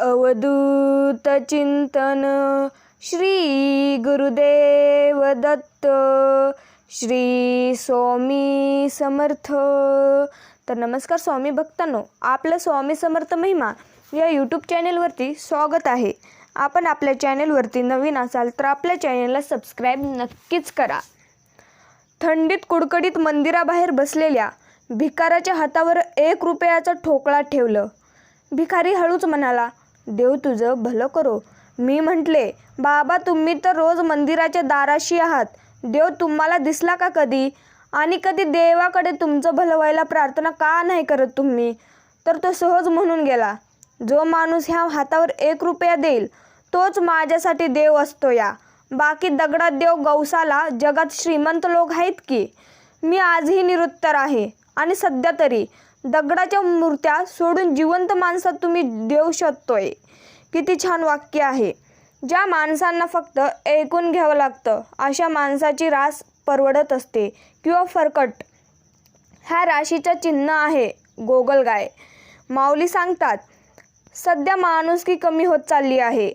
अवधूत चिंतन श्री गुरुदेव दत्त श्री स्वामी समर्थ. तर नमस्कार स्वामी भक्तांनो आपलं स्वामी समर्थ महिमा या यूट्यूब चॅनेलवरती स्वागत आहे. आपण आपल्या चॅनेलवरती नवीन असाल तर आपल्या चॅनेलला सबस्क्राईब नक्कीच करा. थंडीत कुडकडीत मंदिराबाहेर बसलेल्या भिकाराच्या हातावर एक रुपयाचा ठोकळा ठेवलं. भिकारी हळूच म्हणाला देव तुझं भलं करो. मी म्हटले बाबा तुम्ही तर रोज मंदिराच्या दाराशी आहात. देव तुम्हाला दिसला का कधी? आणि कधी देवाकडे तुमचं भलं व्हायला प्रार्थना का नाही करत तुम्ही? तर तो सहज म्हणून गेला जो माणूस ह्या हातावर एक रुपया देईल तोच माझ्यासाठी देव असतो या. बाकी दगडात देव गौसाला जगात श्रीमंत लोक आहेत की? मी आजही निरुत्तर आहे. आणि सध्या तरी दगडाच्या मूर्त्या सोडून जिवंत माणसात तुम्ही देऊ शकतोय. किती छान वाक्य आहे. ज्या माणसांना फक्त ऐकून घ्यावं लागतं अशा माणसाची रास परवडत असते किंवा फरकट. ह्या राशीचं चिन्ह आहे गोगलगाय. माऊली सांगतात सध्या माणुसकी कमी होत चालली आहे.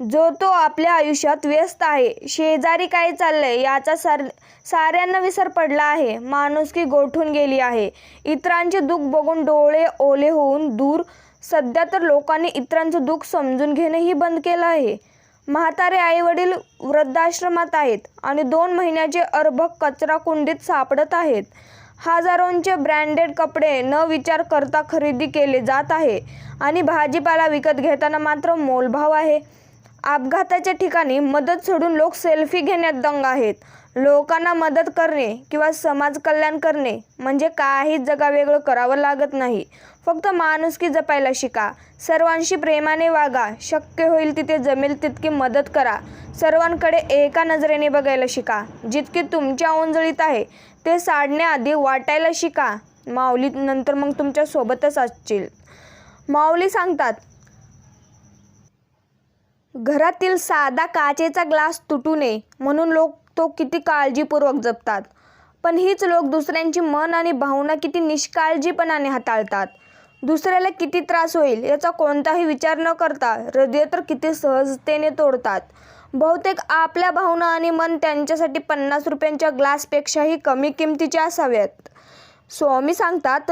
जो तो आपल्या आयुष्यात व्यस्त आहे. शेजारी काय चाललंय याचा सार साऱ्यांना विसर पडला आहे. माणुसकी गोठून गेली आहे. इतरांचे दुःख बघून डोळे ओले होऊन दूर सध्या तर लोकांनी इतरांचं दुःख समजून घेणंही बंद केलं आहे. म्हातारे आईवडील वृद्धाश्रमात आहेत आणि दोन महिन्याचे अर्भक कचरा कुंडीत सापडत आहेत. हजारोंचे ब्रँडेड कपडे न विचार करता खरेदी केले जात आहे आणि भाजीपाला विकत घेताना मात्र मोलभाव आहे. अपघाताच्या ठिकाणी मदत सोडून लोक सेल्फी घेण्यात दंग आहेत. लोकांना मदत करणे किंवा समाज कल्याण करणे म्हणजे काही जगावेगळं करावं लागत नाही. फक्त माणुसकी जपायला शिका. सर्वांशी प्रेमाने वागा. शक्य होईल तिथे जमेल तितकी मदत करा. सर्वांकडे एका नजरेने बघायला शिका. जितकी तुमच्या ओंजळीत आहे ते साडण्याआधी वाटायला शिका. माऊली नंतर मग तुमच्या सोबतच असतील. माऊली सांगतात घरातील साधा काचेचा ग्लास तुटू नये म्हणून लोक तो किती काळजीपूर्वक जपतात. पण हीच लोक दुसऱ्यांची मन आणि भावना किती निष्काळजीपणाने हाताळतात. दुसऱ्याला किती त्रास होईल याचा कोणताही विचार न करता हृदय तर किती सहजतेने तोडतात. बहुतेक आपल्या भावना आणि मन त्यांच्यासाठी पन्नास रुपयांच्या ग्लासपेक्षाही कमी किमतीचे असाव्यात स्वामी सांगतात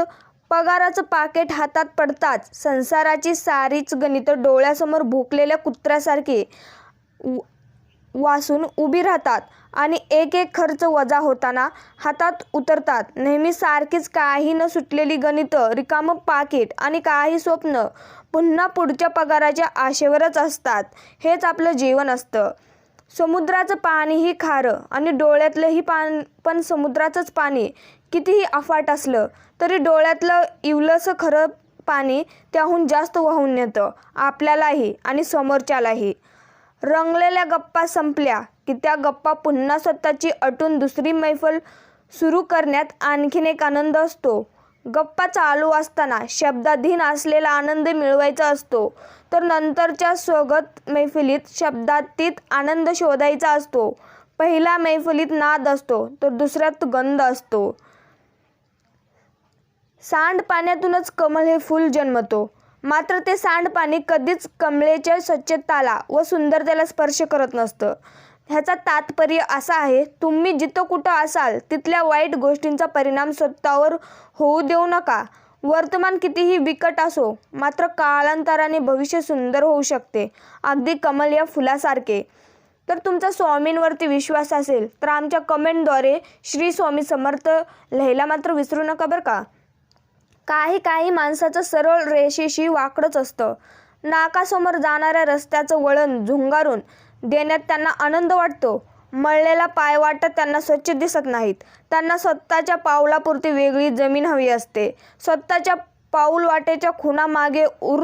पगाराचं पाकेट हातात पडताच संसाराची सारीच गणितं डोळ्यासमोर भुकलेल्या कुत्र्यासारखी वासून उभी राहतात आणि एक एक खर्च वजा होताना हातात उतरतात. नेहमी सारखीच काही न सुटलेली गणितं रिकामं पाकिट आणि काही स्वप्न पुन्हा पुढच्या पगाराच्या आशेवरच असतात. हेच आपलं जीवन असतं. समुद्राचं पाणीही खारं आणि डोळ्यातलंही पान पण समुद्राचंच पाणी कितीही अफाट असलं तरी डोळ्यातलं इवलंसं खरं पाणी त्याहून जास्त वाहून येतं आपल्यालाही आणि समोरच्यालाही. रंगलेल्या गप्पा संपल्या की त्या गप्पा पुन्हा स्वतःची अटून दुसरी मैफल सुरू करण्यात आणखीन एक आनंद असतो. गप्पा चालू असताना शब्दाधीन असलेला आनंद मिळवायचा असतो तर नंतरच्या स्वगत मैफिलीत शब्दातीत आनंद शोधायचा असतो. पहिल्या मैफिलीत नाद असतो तर दुसऱ्यात गंध असतो. सांडपाण्यातूनच कमल हे फूल जन्मतो. मात्र ते सांडपाणी कधीच कमळेच्या स्वच्छताला व सुंदरतेला स्पर्श करत नसतं. ह्याचा तात्पर्य असा आहे तुम्ही जिथं कुठं असाल तिथल्या वाईट गोष्टींचा परिणाम स्वतःवर होऊ देऊ नका. वर्तमान कितीही बिकट असो मात्र कालांतराने भविष्य सुंदर होऊ शकते. अगदी कमल या फुलासारखे. तर तुमचा स्वामींवरती विश्वास असेल तर आमच्या कमेंटद्वारे श्री स्वामी समर्थ लिहायला मात्र विसरू नका बरं का? काही काही माणसाचं सरळ रेषेशी वाकडच असतं. नाकासमोर जाणाऱ्या रस्त्याचं वळण झुंगारून देण्यात त्यांना आनंद वाटतो. मळलेला पाय वाटत त्यांना स्वच्छ दिसत नाहीत. त्यांना स्वतःच्या पावलापुरती वेगळी जमीन हवी असते. स्वतःच्या पाऊलवाटेच्या खुणामागे उर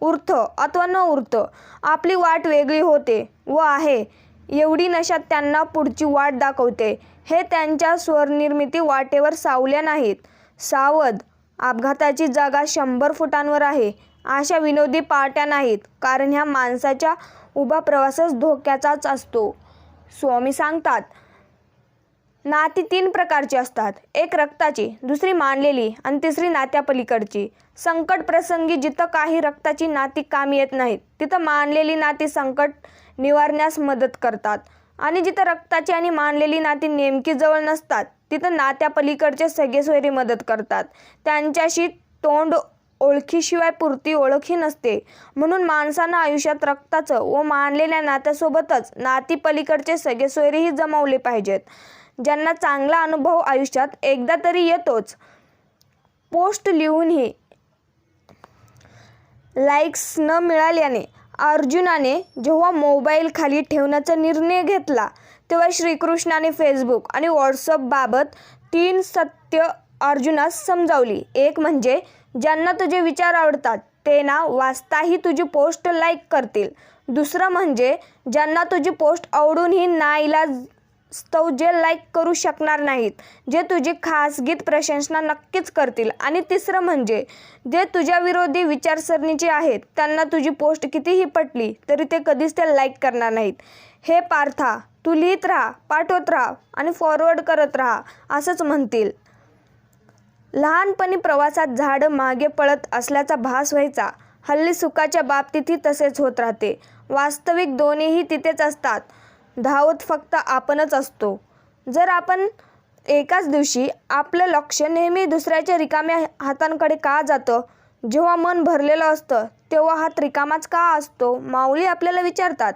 उरथ अथवा न उरत. आपली वाट वेगळी होते व आहे. एवढी नशा त्यांना पुढची वाट दाखवते. हे त्यांच्या स्वरनिर्मिती वाटेवर सावल्या नाहीत. सावध अपघाताची जागा शंभर फुटांवर आहे. अशा विनोदी पार्ट्या नाहीत कारण ह्या माणसाच्या उभा प्रवासच धोक्याचाच असतो. स्वामी सांगतात नाती तीन प्रकारची असतात. एक रक्ताची दुसरी मानलेली आणि तिसरी नात्यापलीकडची. संकट प्रसंगी जिथं काही रक्ताची नाती कामी येत नाहीत तिथं मानलेली नाती संकट निवारण्यास मदत करतात. आणि जिथं रक्ताची आणि मानलेली नाती नेमकी जवळ नसतात तिथं नात्यापलीकडचे सगळेसोयरी मदत करतात. त्यांच्याशी तोंड ओळखीशिवाय पुरती ओळखही नसते. म्हणून माणसानं आयुष्यात रक्ताचं व मानलेल्या नात्यासोबतच नाती पलीकडचे सगळे सोयरीही जमवले पाहिजेत. ज्यांना चांगला अनुभव आयुष्यात एकदा तरी येतोच. पोस्ट लिहूनही लाईक्स न मिळाल्याने अर्जुनाने जेव्हा मोबाईल खाली ठेवण्याचा निर्णय घेतला तेव्हा श्रीकृष्णाने फेसबुक आणि व्हॉट्सअपबाबत तीन सत्य अर्जुनास समजावली. एक म्हणजे ज्यांना तुझे विचार आवडतात ते ना वाचताही तुझी पोस्ट लाईक करतील. दुसरं म्हणजे ज्यांना तुझी पोस्ट आवडूनही नाईलाज स्तव जे लाईक करू शकणार नाहीत जे तुझी खासगीत प्रशंसना नक्कीच करतील. आणि तिसरं म्हणजे जे तुझ्या विरोधी विचारसरणीचे आहेत त्यांना तुझी पोस्ट कितीही पटली तरी ते कधीच ते लाईक करणार नाहीत. हे पार्था तू लिहित राहा पाठवत राहा आणि फॉरवर्ड करत राहा असंच म्हणतील. लहानपणी प्रवासात झाडं मागे पळत असल्याचा भास व्हायचा. हल्ली सुखाच्या बाबतीतही तसेच होत राहते. वास्तविक दोन्हीही तिथेच असतात. धावत फक्त आपणच असतो. जर आपण एकाच दिवशी आपलं लक्ष नेहमी दुसऱ्याच्या रिकाम्या हातांकडे का जातं? जेव्हा मन भरलेलं असतं तेव्हा हात रिकामाच का असतो? माऊली आपल्याला विचारतात.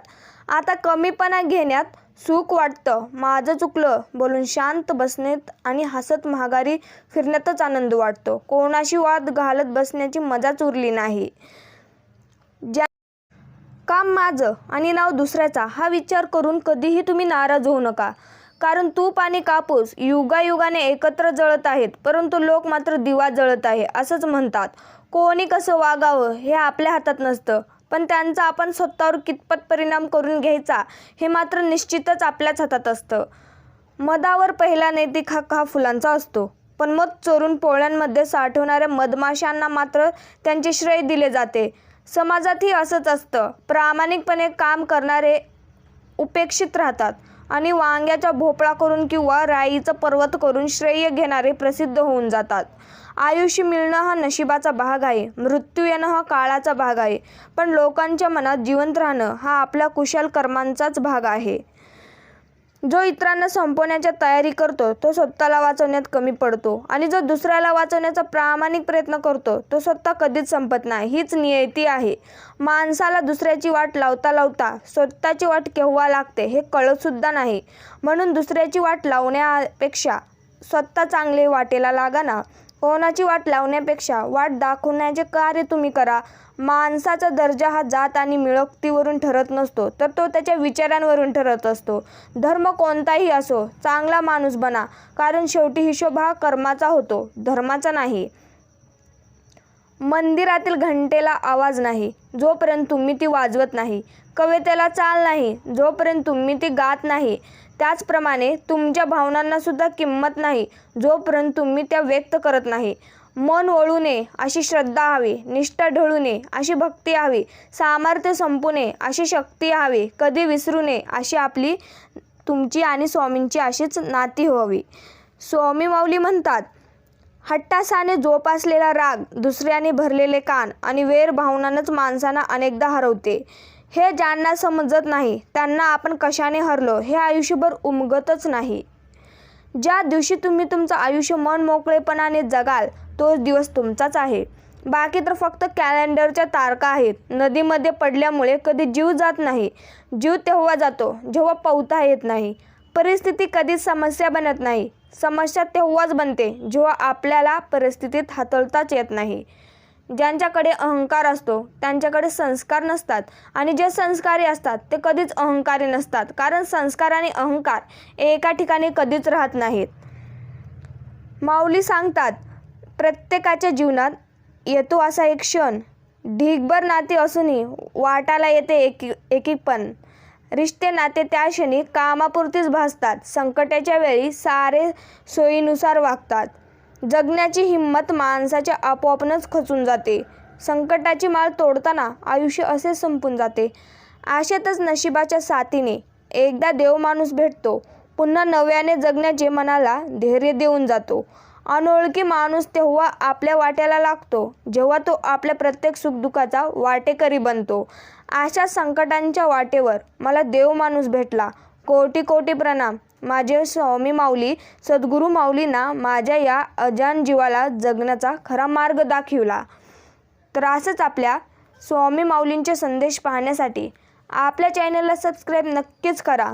आता कमीपणा घेण्यात सुख वाटतं. माझं चुकलं. बोलून शांत बसण्यात आणि हसत महागारी फिरण्यातच आनंद वाटतो. कोणाशी वाद घालत बसण्याची मजाच उरली नाही. ज्या काम माझं आणि नाव दुसऱ्याचा हा विचार करून कधीही तुम्ही नाराज होऊ नका. कारण तूप आणि कापूस युगायुगाने एकत्र जळत आहेत. परंतु लोक मात्र दिवा जळत आहे असंच म्हणतात. कोणी कसं वागावं हे आपल्या हातात नसतं. पण त्यांचा आपण स्वतःवर कितपत परिणाम करून घ्यायचा हे मात्र निश्चितच आपल्याच हातात असतं. मधावर पहिला नैतिक हक्क हा फुलांचा असतो. पण मध चोरून पोळ्यांमध्ये साठवणाऱ्या मधमाशांना मात्र त्यांचे श्रेय दिले जाते. समाजातही असंच असतं. प्रामाणिकपणे काम करणारे उपेक्षित राहतात आणि वांग्याचा भोपळा करून किंवा राईचं पर्वत करून श्रेय घेणारे प्रसिद्ध होऊन जातात. आयुष्य मिळणं हा नशिबाचा भाग आहे. मृत्यू येणं हा काळाचा भाग आहे. पण लोकांच्या मनात जिवंत राहणं हा आपल्या कुशल कर्मांचाच भाग आहे. जो इतरांना संपवण्याच्या तयारी करतो तो स्वतःला वाचवण्यात कमी पडतो. आणि जो दुसऱ्याला वाचवण्याचा प्रामाणिक प्रयत्न करतो तो स्वतः कधीच संपत नाही. हीच नियती आहे. माणसाला दुसऱ्याची वाट लावता लावता स्वतःची वाट केव्हा लागते हे कळतसुद्धा नाही. म्हणून दुसऱ्याची वाट लावण्यापेक्षा स्वतः चांगले वाटेला लागा ना. कोणाची वाट लावण्यापेक्षा वाट दाखवण्याचे कार्य तुम्ही करा. माणसाचा दर्जा हा जात आणि मिळकतीवरून ठरत नसतो तर तो त्याच्या विचारांवरून ठरत असतो. धर्म कोणताही असो चांगला माणूस बना कारण शेवटी हिशोब हा कर्माचा होतो धर्माचा नाही. मंदिरातील घंटेला आवाज नाही. जोपर्यंत तुम्ही ती वाजवत नाही कवितेला चाल नाही जोपर्यंत तुम्ही ती गात नाही त्याचप्रमाणे तुमच्या भावनांनासुद्धा किंमत नाही जोपर्यंत तुम्ही त्या व्यक्त करत नाही. मन वळू नये अशी श्रद्धा हवी निष्ठा ढळू नये अशी भक्ती हवी सामर्थ्य संपू नये अशी शक्ती हवी कधी विसरू नये अशी आपली तुमची आणि स्वामींची अशीच नाती हवी स्वामी माऊली म्हणतात हट्टासाने जोपासलेला राग दुसऱ्याने भरलेले कान आणि वेर भावनानंच माणसांना अनेकदा हरवते. हे ज्यांना समजत नाही त्यांना आपण कशाने हरलो हे आयुष्यभर उमगतच नाही. ज्या दिवशी तुम्ही तुमचं आयुष्य मन मोकळेपणाने जगाल तोच दिवस तुमचाच आहे. बाकी तर फक्त कॅलेंडरच्या तारका आहेत. नदीमध्ये पडल्यामुळे कधी जीव जात नाही. जीव तेव्हा जातो जेव्हा पोहता येत नाही. परिस्थिती कधीच समस्या बनत नाही. समस्या तेव्हाच बनते जेव्हा आपल्याला परिस्थितीत हाताळताच येत नाही. ज्यांच्याकडे अहंकार असतो त्यांच्याकडे संस्कार नसतात आणि जे संस्कारी असतात ते कधीच अहंकारी नसतात कारण संस्कार आणि अहंकार एका ठिकाणी कधीच राहत नाहीत. माऊली सांगतात प्रत्येकाच्या जीवनात येतो असा एक क्षण. ढीगभर नाते असूनही वाटाला येते एकी एकीपण. रिश्ते नाते त्या क्षणी कामापुरतीच भासतात. संकटाच्या वेळी सारे सोयीनुसार वागतात. जगण्याची हिंमत माणसाच्या आपोआपनच खचून जाते. संकटाची माळ तोडताना आयुष्य असे संपून जाते. आशेतच नशिबाच्या साथीने एकदा देव माणूस भेटतो. पुन्हा नव्याने जगण्याचे मनाला धैर्य देऊन जातो. अनोळखी माणूस तेव्हा आपल्या वाट्याला लागतो जेव्हा तो आपल्या प्रत्येक सुखदुःखाचा वाटेकरी बनतो. अशा संकटांच्या वाटेवर मला देव माणूस भेटला. कोटी कोटी प्रणाम. माझे स्वामी माऊली सद्गुरू माऊलींना माझ्या या अजान जीवाला जगण्याचा खरा मार्ग दाखविला. तर असंच आपल्या स्वामी माऊलींचे संदेश पाहण्यासाठी. आपल्या चॅनलला सबस्क्राईब नक्कीच करा.